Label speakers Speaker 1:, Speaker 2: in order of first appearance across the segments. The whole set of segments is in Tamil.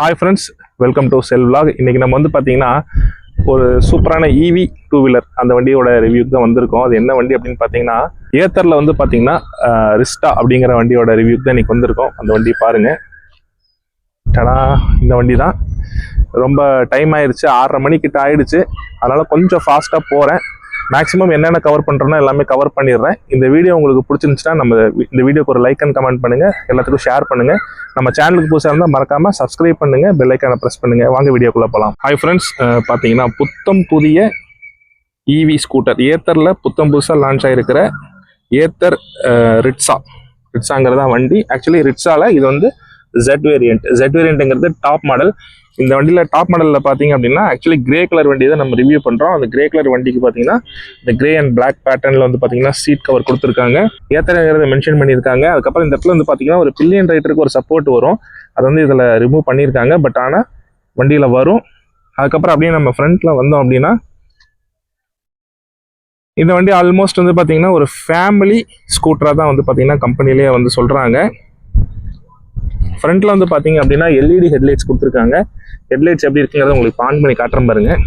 Speaker 1: ஹாய் ஃப்ரெண்ட்ஸ் வெல்கம் டு செல் விலாக் இன்றைக்கி நம்ம வந்து பார்த்தீங்கன்னா ஒரு சூப்பரான ஈவி டூ வீலர் அந்த வண்டியோட ரிவ்யூக்கு தான் வந்திருக்கோம். அது என்ன வண்டி அப்படின்னு பார்த்தீங்கன்னா ஏத்தரில் வந்து பார்த்தீங்கன்னா ரிஸ்டா அப்படிங்கிற வண்டியோட ரிவ்யூக்கு தான் இன்னைக்கு வந்திருக்கோம். அந்த வண்டி பாருங்க. டடா இந்த வண்டி தான் ரொம்ப டைம் ஆயிடுச்சு ஆறரை மணிக்கிட்ட ஆயிடுச்சு. அதனால் கொஞ்சம் ஃபாஸ்ட்டாக போகிறேன் மேக்ஸிமம் என்னென்ன கவர் பண்ணுறோன்னா எல்லாமே கவர் பண்ணிடுறேன். இந்த வீடியோ உங்களுக்கு பிடிச்சிருந்துச்சுன்னா நம்ம இந்த வீடியோக்கு ஒரு லைக் அண்ட் கமெண்ட் பண்ணுங்கள் எல்லாத்துக்கும் ஷேர் பண்ணுங்கள் நம்ம சேனலுக்கு புதுசாக இருந்தால் மறக்காமல் சப்ஸ்கிரைப் பண்ணுங்க. பெல் ஐக்கானை ப்ரெஸ் பண்ணுங்கள் வாங்க வீடியோக்குள்ளே போகலாம் ஹாய் ஃப்ரெண்ட்ஸ் பார்த்தீங்கன்னா புத்தம் புதிய இவி ஸ்கூட்டர் ஏத்தரில் புத்தம் புதுசாக லான்ச் ஆகிருக்கிற ஏத்தர் ரிட்ஸா ரிட்ஸாங்கிறதான் வண்டி. ஆக்சுவலி ரிட்ஸாவில் இது வந்து ஜெட் வேரியன்ட் ஜெட் வேரியன்ட்டுங்கிறது டாப் மாடல் இந்த வண்டியில் டாப் மாடலில் பார்த்தீங்க அப்படின்னா ஆக்சுவலி கிரே கலர் வண்டி தான் நம்ம ரிவ்யூ பண்ணுறோம் அந்த கிரே கலர் வண்டிக்கு பார்த்தீங்கன்னா இந்த கிரே அண்ட் பிளாக் பேட்டர்னில் வந்து பார்த்தீங்கன்னா சீட் கவர் கொடுத்துருக்காங்க. ஏத்தனைங்கிறத மென்ஷன் பண்ணியிருக்காங்க. அதுக்கப்புறம் இந்த இடத்துல வந்து பார்த்தீங்கன்னா ஒரு பில்லியன் ரைட்டருக்கு ஒரு சப்போர்ட் வரும். அது வந்து இதில் ரிமூவ் பண்ணியிருக்காங்க. பட் ஆனால் வண்டியில் வரும். அதுக்கப்புறம் அப்படியே நம்ம ஃப்ரண்ட்டில் வந்தோம் அப்படின்னா இந்த வண்டி ஆல்மோஸ்ட் வந்து பார்த்தீங்கன்னா ஒரு ஃபேமிலி ஸ்கூட்டராக தான் வந்து பார்த்தீங்கன்னா கம்பெனிலேயே வந்து சொல்கிறாங்க ஃப்ரண்ட்டில் வந்து பார்த்தீங்க அப்படின்னா எல்இடி ஹெட்லைட்ஸ் கொடுத்துருக்காங்க. ஹெட்லைட்ஸ் எப்படி இருக்குங்கிறத உங்களுக்கு ஆன் பண்ணி காட்டுறேன் பாருங்கள்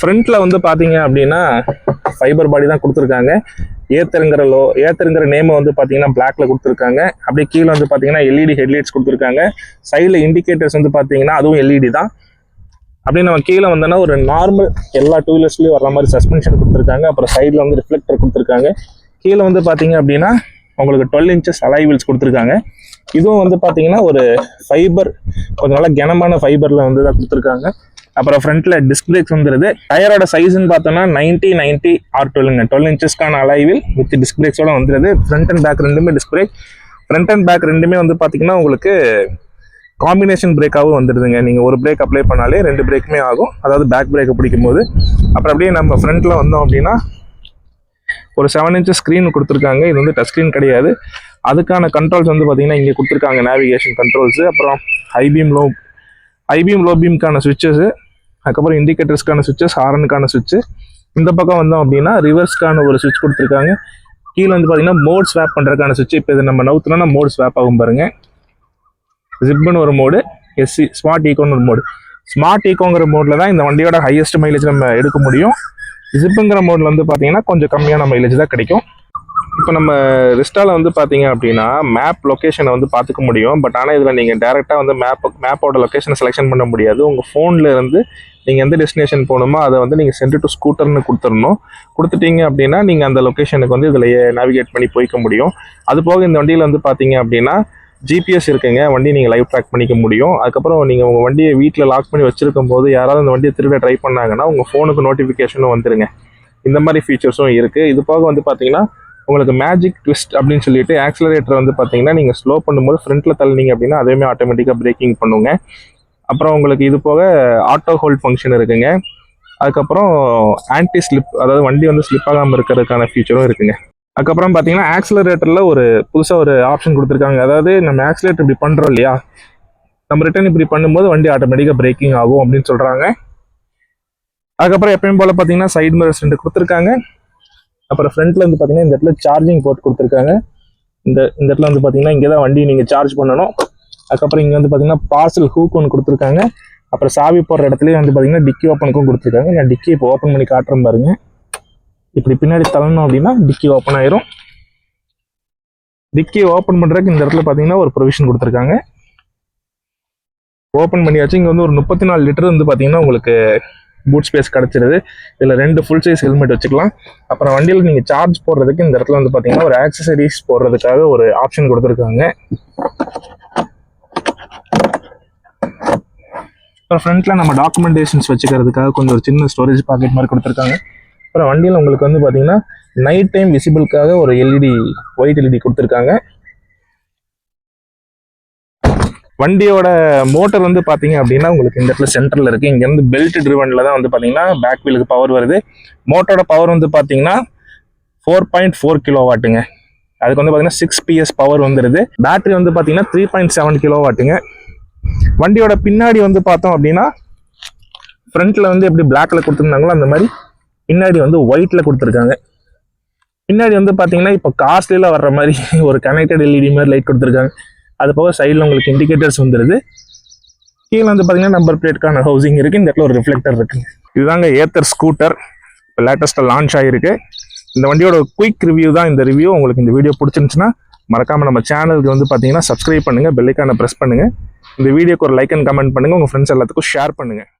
Speaker 1: ஃப்ரண்ட்டில் வந்து பார்த்தீங்க அப்படின்னா ஃபைபர் பாடி தான் கொடுத்துருக்காங்க. ஏத்தருங்கிற லோ ஏத்தருங்கிற நேமை வந்து பார்த்தீங்கன்னா பிளாக்ல கொடுத்துருக்காங்க. அப்படியே கீழே வந்து பார்த்தீங்கன்னா எல்இடி ஹெட்லைட்ஸ் கொடுத்துருக்காங்க. சைடில் இண்டிகேட்டர்ஸ் வந்து பார்த்தீங்கன்னா அதுவும் எல்இடி தான். அப்படியே நம்ம கீழே வந்தோன்னா ஒரு நார்மல் எல்லா டூ வீலர்ஸ்லேயும் வர மாதிரி சஸ்பென்ஷன் கொடுத்துருக்காங்க. அப்புறம் சைடில் வந்து ரிஃப்ளெக்டர் கொடுத்துருக்காங்க. கீழே வந்து பார்த்தீங்க அப்படின்னா உங்களுக்கு டுவெல் இன்ச்சஸ் அலைவில்ஸ் கொடுத்துருக்காங்க. இதுவும் வந்து பார்த்தீங்கன்னா ஒரு ஃபைபர் கொஞ்சம் நல்லா கனமான ஃபைபரில் வந்து தான் கொடுத்துருக்காங்க. அப்புறம் ஃப்ரண்ட்டில் டிஸ்க் பிரேக்ஸ் வந்துருது. டயரோட சைஸ்ன்னு பார்த்தோன்னா நைன்ட்டி நைன்ட்டி ஆர் டுவெல்ங்க டுவெல் இன்ச்சஸ்க்கான அலைவில் வித் டிஸ்க் பிரேக்ஸோட வந்துருது. ஃப்ரண்ட் அண்ட் பேக் ரெண்டுமே disc brake front and back ரெண்டுமே வந்து பார்த்தீங்கன்னா உங்களுக்கு காம்பினேஷன் பிரேக்காகவும் வந்துடுதுங்க நீங்கள் ஒரு பிரேக் அப்ளை பண்ணாலே ரெண்டு பிரேக்குமே ஆகும். அதாவது பேக் பிரேக்கை பிடிக்கும் போது அப்புறம் அப்படியே நம்ம ஃப்ரண்ட்டில் வந்தோம் அப்படின்னா ஒரு செவன் இன்ச்சஸ் ஸ்க்ரீன் கொடுத்துருக்காங்க. இது வந்து டச் ஸ்க்ரீன் கிடையாது. அதுக்கான கண்ட்ரோல்ஸ் வந்து பார்த்தீங்கன்னா இங்கே கொடுத்துருக்காங்க நேவிகேஷன் கண்ட்ரோல்ஸு அப்புறம் high beam low high beam low பீம்க்கான அதுக்கப்புறம் இண்டிகேட்டர்ஸ்க்கான சுவிச்சஸ் ஹாரனுக்கான சுவிட்சு இந்த பக்கம் வந்தோம் அப்படின்னா ரிவர்ஸ்க்கான ஒரு சுவிட்ச் கொடுத்துருக்காங்க. கீழே வந்து பார்த்தீங்கன்னா மோட் ஸ்வாப் பண்ணுறதுக்கான சுவிட்ச் இப்போ இது நம்ம நவுத்துனோம்னா மோட் ஸ்வாப் ஆகும் பாருங்க. ஜிப்னு ஒரு மோடு எஸ்சி ஸ்மார்ட் ஈகோன்னு ஒரு மோடு ஸ்மார்ட் ஈகோங்கிற மோடில் தான் இந்த வண்டியோட ஹையஸ்ட் மைலேஜ் நம்ம எடுக்க முடியும். ஜிப்புங்கிற மோடில் வந்து பார்த்தீங்கன்னா கொஞ்சம் கம்மியான மைலேஜ் தான் கிடைக்கும். இப்போ நம்ம ரிஸ்டாவில் வந்து பார்த்தீங்க அப்படின்னா மேப் லொக்கேஷனை வந்து பார்த்துக்க முடியும். பட் ஆனால் இதில் நீங்கள் டேரெக்டாக வந்து மேப் மேப்போட லொக்கேஷனை செலெக்ஷன் பண்ண முடியாது. உங்கள் ஃபோனில் இருந்து நீங்கள் எந்த டெஸ்டினேஷன் போகணுமோ அதை வந்து நீங்கள் சென்ட் டு ஸ்கூட்டர்னு கொடுத்துடணும். கொடுத்துட்டீங்க அப்படின்னா நீங்கள் அந்த லொக்கேஷனுக்கு வந்து இதில் நேவிகேட் பண்ணி போய்க்க முடியும். அது போக இந்த வண்டியில் வந்து பார்த்தீங்க அப்படின்னா ஜிபிஎஸ் இருக்குங்க. வண்டி நீங்கள் லைவ் ட்ராக் பண்ணிக்க முடியும். அதுக்கப்புறம் நீங்கள் உங்கள் வண்டியை வீட்டில் லாக் பண்ணி வச்சிருக்கும் போது யாராவது அந்த வண்டியை திருட ட்ரை பண்ணாங்கன்னா உங்கள் ஃபோனுக்கு நோட்டிஃபிகேஷனும் வந்துருங்க. இந்த மாதிரி ஃபீச்சர்ஸும் இருக்குது இது போக வந்து பார்த்தீங்கன்னா உங்களுக்கு மேஜிக் ட்விஸ்ட் அப்படின்னு சொல்லிட்டு ஆக்சிலரேட்டர் வந்து பார்த்தீங்கன்னா நீங்கள் ஸ்லோ பண்ணும்போது ஃப்ரண்ட்டில் தள்ளினீங்க அப்படின்னா அதுவுமே ஆட்டோமேட்டிக்காக பிரேக்கிங் பண்ணுங்க. அப்புறம் உங்களுக்கு இது போக ஆட்டோ ஹோல்ட் ஃபங்க்ஷன் இருக்குங்க. அதுக்கப்புறம் ஆன்டி ஸ்லிப் அதாவது வண்டி வந்து ஸ்லிப் ஆகாமல் இருக்கிறதுக்கான ஃபீச்சரும் இருக்குங்க. அதுக்கப்புறம் பார்த்தீங்கன்னா ஆக்சிலரேட்டரில் ஒரு புதுசாக ஒரு ஆப்ஷன் கொடுத்துருக்காங்க. அதாவது நம்ம ஆக்சிலேட்டர் இப்படி பண்ணுறோம் இல்லையா? நம்ம ரிட்டர்ன் இப்படி பண்ணும்போது வண்டி ஆட்டோமேட்டிக்காக பிரேக்கிங் ஆகும் அப்படின்னு சொல்கிறாங்க அதுக்கப்புறம் எப்பயும் போல் பார்த்தீங்கன்னா சைடு மிரர்ஸ் ரெண்டு கொடுத்துருக்காங்க. அப்புறம் ஃப்ரண்ட்டில் வந்து பார்த்தீங்கன்னா இந்த இடத்துல சார்ஜிங் போர்ட் கொடுத்துருக்காங்க. இந்த இந்த இடத்துல வந்து பார்த்தீங்கன்னா இங்கே தான் வண்டி நீங்கள் சார்ஜ் பண்ணணும். அதுக்கப்புறம் இங்கே வந்து பார்த்தீங்கன்னா பார்சல் ஹூக் ஒன்று கொடுத்துருக்காங்க. அப்புறம் சாவி போடுற இடத்துலயே வந்து பார்த்தீங்கன்னா டிக்கி ஓப்பனுக்கும் கொடுத்துருக்காங்க. நான் டிக்கி இப்போ ஓப்பன் பண்ணி காட்டுறேன் பாருங்கள் இப்படி பின்னாடி தள்ளணும் அப்படின்னா டிக்கி ஓப்பன் ஆயிரும். டிக்கி ஓப்பன் பண்ணுறதுக்கு இந்த இடத்துல பார்த்தீங்கன்னா ஒரு ப்ரொவிஷன் கொடுத்துருக்காங்க. ஓப்பன் பண்ணியாச்சு. இங்கே வந்து ஒரு முப்பத்தி நாலு லிட்டர் வந்து பார்த்தீங்கன்னா உங்களுக்கு பூட் ஸ்பேஸ் கிடச்சிருது. இதில் ரெண்டு ஃபுல் சைஸ் ஹெல்மெட் வச்சுக்கலாம். அப்புறம் வண்டியில் நீங்கள் சார்ஜ் போடுறதுக்கு இந்த இடத்துல வந்து பார்த்தீங்கன்னா ஒரு ஆக்சசரிஸ் போடுறதுக்காக ஒரு ஆப்ஷன் கொடுத்துருக்காங்க. அப்புறம் ஃப்ரண்ட்டில் நம்ம டாக்குமெண்டேஷன்ஸ் வச்சுக்கிறதுக்காக கொஞ்சம் ஒரு சின்ன ஸ்டோரேஜ் பாக்கெட் மாதிரி கொடுத்துருக்காங்க. அப்புறம் வண்டியில் உங்களுக்கு வந்து பார்த்தீங்கன்னா நைட் டைம் விசிபிளுக்காக ஒரு எல்இடி ஒயிட் எல்இடி கொடுத்துருக்காங்க. வண்டியோட மோட்டர் வந்து பார்த்தீங்க அப்படின்னா உங்களுக்கு இந்த இடத்துல சென்டரில் இருக்குது இங்கேருந்து பெல்ட் ட்ரிவனில் தான் வந்து பார்த்தீங்கன்னா பேக் வீலுக்கு பவர் வருது. மோட்டரோட பவர் வந்து பார்த்தீங்கன்னா ஃபோர் பாயிண்ட் ஃபோர் கிலோ வாட்டுங்க அதுக்கு வந்து பார்த்தீங்கன்னா சிக்ஸ் பிஎஸ் பவர் வந்துடுது பேட்டரி வந்து பார்த்தீங்கன்னா த்ரீ பாயிண்ட் செவன் கிலோ வாட்டுங்க வண்டியோட பின்னாடி வந்து பார்த்தோம் அப்படின்னா ஃப்ரண்ட்டில் வந்து எப்படி பிளாக்கில் கொடுத்துருந்தாங்களோ அந்த மாதிரி பின்னாடி வந்து ஒயிட்டில் கொடுத்துருக்காங்க. பின்னாடி வந்து பார்த்தீங்கன்னா இப்போ காஸ்ட்லியில் வர்ற மாதிரி ஒரு கனெக்டட் எல்இடி மாதிரி லைட் கொடுத்துருக்காங்க. அது போக சைடில் உங்களுக்கு இண்டிகேட்டர்ஸ் வந்துடுது கீழே வந்து பார்த்தீங்கன்னா நம்பர் பிளேட்கான ஹவுசிங் இருக்குது இந்த இடத்துல ஒரு ரிஃப்ளெக்டர் இருக்குது இதுதாங்க ஏத்தர் ஸ்கூட்டர் இப்போ லேட்டஸ்ட்டாக லான்ச் ஆகிருக்கு இந்த வண்டியோட குயிக் ரிவ்யூ தான் இந்த ரிவ்யூ உங்களுக்கு இந்த வீடியோ பிடிச்சிருந்துச்சுன்னா மறக்காமல் நம்ம சேனலுக்கு வந்து பார்த்தீங்கன்னா சப்ஸ்கிரைப் பண்ணுங்கள் பெல்லைக்கான ப்ரெஸ் பண்ணுங்கள் இந்த வீடியோக்கு ஒரு லைக் அண்ட் கமெண்ட் பண்ணுங்கள் உங்கள் ஃப்ரெண்ட்ஸ் எல்லாத்துக்கும் ஷேர் பண்ணுங்கள்